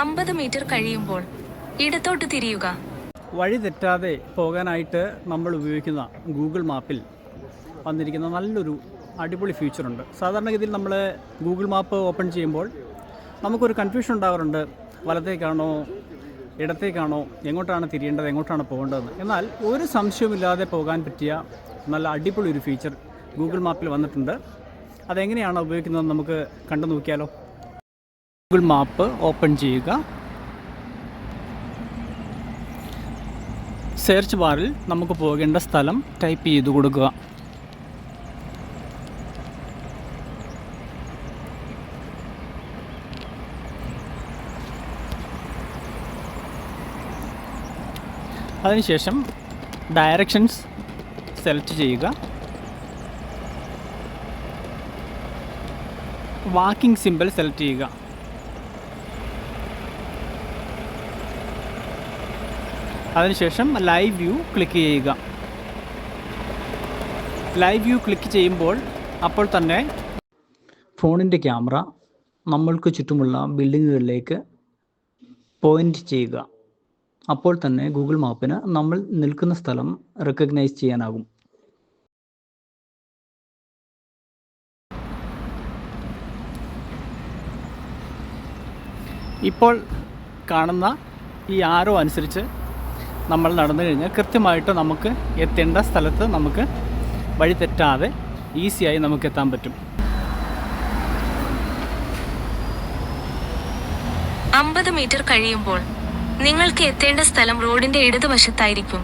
അമ്പത് മീറ്റർ കഴിയുമ്പോൾ ഇടത്തോട്ട് തിരിയുക. വഴി തെറ്റാതെ പോകാനായിട്ട് നമ്മൾ ഉപയോഗിക്കുന്ന ഗൂഗിൾ മാപ്പിൽ വന്നിരിക്കുന്ന നല്ലൊരു അടിപൊളി ഫീച്ചറുണ്ട് സാധാരണഗതിയിൽ നമ്മൾ ഗൂഗിൾ മാപ്പ് ഓപ്പൺ ചെയ്യുമ്പോൾ നമുക്കൊരു കൺഫ്യൂഷൻ ഉണ്ടാകാറുണ്ട് വലത്തേക്കാണോ ഇടത്തേക്കാണോ എങ്ങോട്ടാണ് തിരിയേണ്ടത് എങ്ങോട്ടാണ് പോകേണ്ടതെന്ന്. എന്നാൽ ഒരു സംശയമില്ലാതെ പോകാൻ പറ്റിയ നല്ല അടിപൊളി ഒരു ഫീച്ചർ ഗൂഗിൾ മാപ്പിൽ വന്നിട്ടുണ്ട്. അതെങ്ങനെയാണ് ഉപയോഗിക്കുന്നതെന്ന് നമുക്ക് കണ്ടു നോക്കിയാലോ ഗൂഗിൾ മാപ്പ് ഓപ്പൺ ചെയ്യുക. സെർച്ച് ബാറിൽ നമുക്ക് പോകേണ്ട സ്ഥലം ടൈപ്പ് ചെയ്ത് കൊടുക്കുക. അതിനുശേഷം ഡയറക്ഷൻസ് സെലക്ട് ചെയ്യുക. വാക്കിംഗ് സിമ്പിൾ സെലക്ട് ചെയ്യുക. അതിനുശേഷം ലൈവ് വ്യൂ ക്ലിക്ക് ചെയ്യുക. ലൈവ് വ്യൂ ക്ലിക്ക് ചെയ്യുമ്പോൾ അപ്പോൾ തന്നെ ഫോണിന്റെ ക്യാമറ നമ്മൾക്ക് ചുറ്റുമുള്ള ബിൽഡിങ്ങുകളിലേക്ക് പോയിന്റ് ചെയ്യുക. അപ്പോൾ തന്നെ ഗൂഗിൾ മാപ്പിന് നമ്മൾ നിൽക്കുന്ന സ്ഥലം റെക്കഗ്നൈസ് ചെയ്യാനാകും. ഇപ്പോൾ കാണുന്ന ഈ ആരോ അനുസരിച്ച് നമ്മൾ നടന്നു കഴിഞ്ഞാൽ കൃത്യമായിട്ട് നമുക്ക് എത്തേണ്ട സ്ഥലത്ത് നമുക്ക് വഴി തെറ്റാതെ ഈസിയായി നമുക്ക് എത്താൻ പറ്റും. അമ്പത് മീറ്റർ കഴിയുമ്പോൾ നിങ്ങൾക്ക് എത്തേണ്ട സ്ഥലം റോഡിന്റെ ഇടതുവശത്തായിരിക്കും.